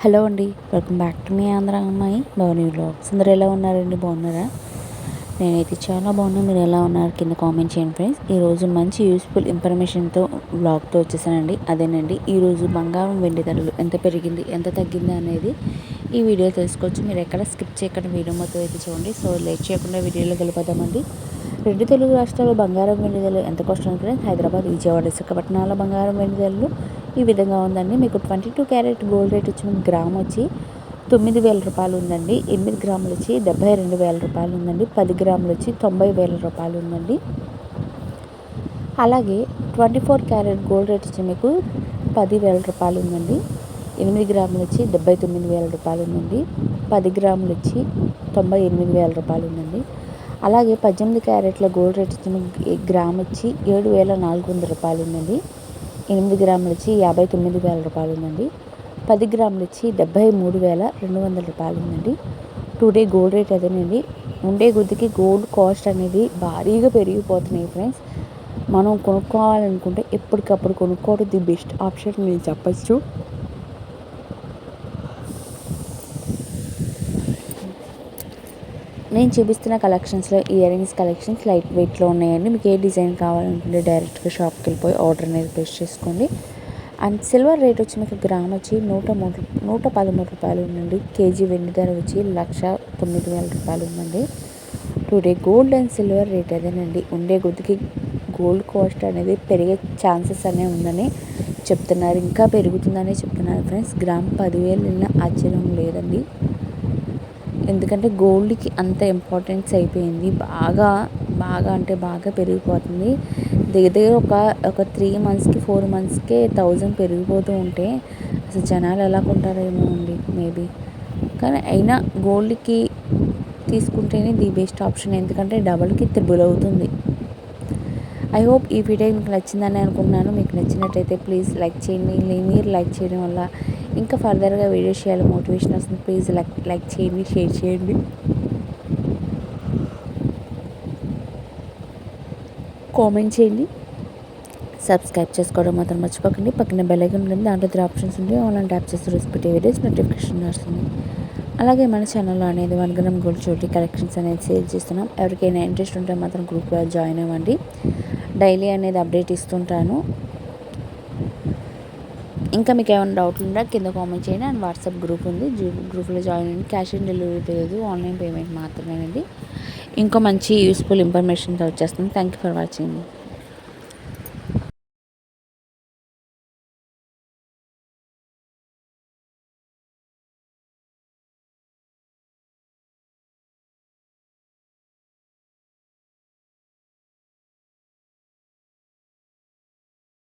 Hello అండి welcome back to మీ ఆంధ్ర అమ్మాయి భవని బ్లాగ్స్ అందరు ఎలా ఉన్నారండి బాగున్నారా నేనైతే చాలా బాగున్నాను. మీరు ఎలా ఉన్నారు? కింద కామెంట్ చేయండి ఫ్రెండ్స్ ఈరోజు మంచి యూస్ఫుల్ ఇన్ఫర్మేషన్తో బ్లాగ్తో వచ్చేసానండి. అదేనండి ఈరోజు బంగారం వెండి ధరలు ఎంత పెరిగింది ఎంత తగ్గింది అనేది ఈ వీడియో తెలుసుకోవచ్చు. మీరు ఎక్కడ స్కిప్ చేయకుండా వీడియో మొత్తం అయితే చూడండి. సో లేట్ చేయకుండా వీడియోలో గెలిపోదామండి రెండు తెలుగు రాష్ట్రాల్లో బంగారం వెండి ధరలు ఎంత కష్టం ఫ్రెండ్స్ హైదరాబాద్ విజయవాడ విశాఖపట్నాల బంగారం వెండి ధరలు ఈ విధంగా ఉందండి. మీకు twenty two carat gold rate వచ్చిన గ్రామ్ వచ్చి తొమ్మిది వేల రూపాయలు ఉందండి ఎనిమిది గ్రాములు వచ్చి డెబ్బై రెండు వేల రూపాయలు ఉందండి పది గ్రాములు వచ్చి తొంభై వేల రూపాయలు ఉందండి అలాగే twenty four carat gold rate వచ్చి మీకు పది వేల రూపాయలు ఉందండి ఎనిమిది గ్రాములు వచ్చి డెబ్బై తొమ్మిది వేల రూపాయలు ఉందండి పది గ్రాములు వచ్చి తొంభై ఎనిమిది వేల రూపాయలు ఉందండి అలాగే పద్దెనిమిది క్యారెట్ల గోల్డ్ రేట్ వచ్చి గ్రామ్ వచ్చి ఏడు వేల నాలుగు వందల రూపాయలు ఉందండి ఎనిమిది గ్రాములు వచ్చి యాభై తొమ్మిది వేల రూపాయలు ఉందండి పది గ్రాములు ఇచ్చి డెబ్బై మూడు వేల రెండు వందల రూపాయలు ఉందండి. టుడే గోల్డ్ రేట్ అదేనండి. ఉండే కొద్దికి గోల్డ్ కాస్ట్ అనేది భారీగా పెరిగిపోతున్నాయి ఫ్రెండ్స్ మనం కొనుక్కోవాలనుకుంటే ఎప్పటికప్పుడు కొనుక్కోవడం ది బెస్ట్ ఆప్షన్ నేను చెప్పచ్చు. నేను చూపిస్తున్న కలెక్షన్స్లో ఇయర్ రింగ్స్ కలెక్షన్స్ లైట్ వెయిట్లో ఉన్నాయండి. మీకు ఏ డిజైన్ కావాలనుకుంటే డైరెక్ట్గా షాప్కి వెళ్ళిపోయి ఆర్డర్ అనేది ప్లేస్ చేసుకోండి. అండ్ సిల్వర్ రేట్ వచ్చి మీకు గ్రామ్ వచ్చి నూట మూడు నూట పదమూడు రూపాయలు ఉందండి. కేజీ వెండి ధర వచ్చి లక్ష తొమ్మిది వేల రూపాయలు ఉందండి. Today gold and silver rate అదేనండి. ఉండే కొద్దికి గోల్డ్ కాస్ట్ అనేది పెరిగే ఛాన్సెస్ అనే ఉందని చెప్తున్నారు. ఇంకా పెరుగుతుందనే చెప్తున్నారు ఫ్రెండ్స్ గ్రామ్ పదివేలు వెళ్ళిన ఆశ్చర్యం లేదండి. ఎందుకంటే గోల్డ్కి అంత ఇంపార్టెన్స్ అయిపోయింది. బాగా బాగా అంటే బాగా పెరిగిపోతుంది. దగ్గర ఒక ఒక త్రీ మంత్స్కి ఫోర్ మంత్స్కే థౌజండ్ పెరిగిపోతూ ఉంటే అసలు జనాలు ఎలా కొంటారేమో అండి మేబీ కానీ అయినా గోల్డ్కి తీసుకుంటేనే ది బెస్ట్ ఆప్షన్ ఎందుకంటే డబల్కి త్రిబుల్ అవుతుంది. ఐ హోప్ ఈ వీడియో మీకు నచ్చిందని అనుకున్నాను మీకు నచ్చినట్టయితే ప్లీజ్ లైక్ చేయండి. మీరు లైక్ చేయడం వల్ల ఇంకా ఫర్దర్గా వీడియో చేయాలి మోటివేషన్ వస్తుంది. ప్లీజ్ లైక్ లైక్ చేయండి షేర్ చేయండి. కామెంట్ చేయండి. సబ్స్క్రైబ్ చేసుకోవడం మాత్రం మర్చిపోకండి. పక్కన బెల్లైకన్ ఉంది. ఉంటుంది దాంట్లో త్రీ ఆప్షన్స్ ఉంటాయి. ఆన్లైన్ ట్యాప్ చేస్తే రెసిపీ వీడియోస్ నోటిఫికేషన్ వస్తుంది అలాగే మన ఛానల్లో అనేది వన్ గ్రామ్ గోల్డ్ చోటి కలెక్షన్స్ అనేది సేల్ చేస్తున్నాం. ఎవరికైనా ఇంట్రెస్ట్ ఉంటే మాత్రం గ్రూప్లో జాయిన్ అవ్వండి. డైలీ అనేది అప్డేట్ ఇస్తుంటాను. ఇంకా మీకు ఏమైనా డౌట్లు ఉందా కింద కామెంట్ చేయండి. అండ్ వాట్సాప్ గ్రూప్ ఉంది. గ్రూప్లో జాయిన్ అయ్యండి క్యాష్ ఆన్ డెలివరీ తెలియదు. ఆన్లైన్ పేమెంట్ మాత్రమేనండి. ఇంకో మంచి యూస్ఫుల్ ఇన్ఫర్మేషన్తో వచ్చేస్తుంది థ్యాంక్ యూ ఫర్ వాచింగ్